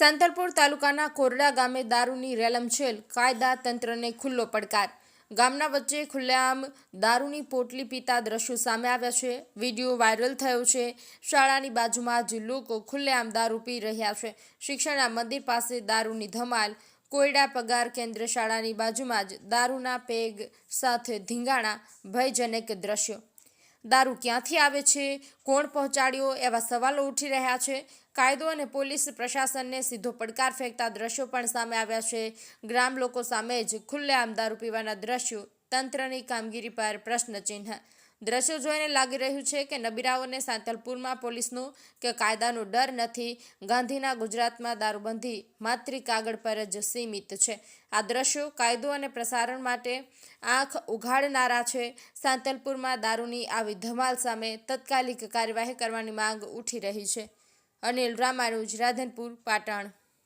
સાંતલપુર તાલુકાના કોરડા ગામે દારૂની રેલમછેલ કાયદા તંત્રને ખુલ્લો પડકાર. ગામના વચ્ચે ખુલ્લેઆમ દારૂની પોટલી પીતા દ્રશ્યો સામે આવ્યા છે. વીડિયો વાયરલ થયો છે. શાળાની બાજુમાં જ લોકો ખુલ્લેઆમ દારૂ પી રહ્યા છે. શિક્ષણના મંદિર પાસે દારૂની ધમાલ, કોયડા પગાર કેન્દ્ર શાળાની બાજુમાં જ દારૂના પેગ સાથે ધીંગાણા, ભયજનક દ્રશ્યો. દારૂ ક્યાંથી આવે છે? કોણ પહોંચાડ્યો? એવા સવાલો ઉઠી રહ્યા છે. કાયદો અને પોલીસ પ્રશાસનને સીધો પડકાર ફેંકતા દ્રશ્યો પણ સામે આવ્યા છે. ગ્રામ લોકો સામે જ ખુલ્લેઆમ દારૂ પીવાના દ્રશ્યો. તંત્રની કામગીરી પર પ્રશ્નચિહ્ન દ્રશ્યો જોઈને લાગી રહ્યું છે કે નબીરાઓને સાંતલપુરમાં પોલીસનું કે કાયદાનો ડર નથી. ગાંધીના ગુજરાતમાં દારૂબંધી માત્ર કાગળ પર જ સીમિત છે. આ દ્રશ્યો કાયદો અને પ્રસારણ માટે આંખ ઉઘાડનારા છે. સાંતલપુરમાં દારૂની આવી ધમાલ સામે તત્કાલિક કાર્યવાહી કરવાની માંગ ઉઠી રહી છે. અનિલ રામાનુજ, રાધનપુર, પાટણ.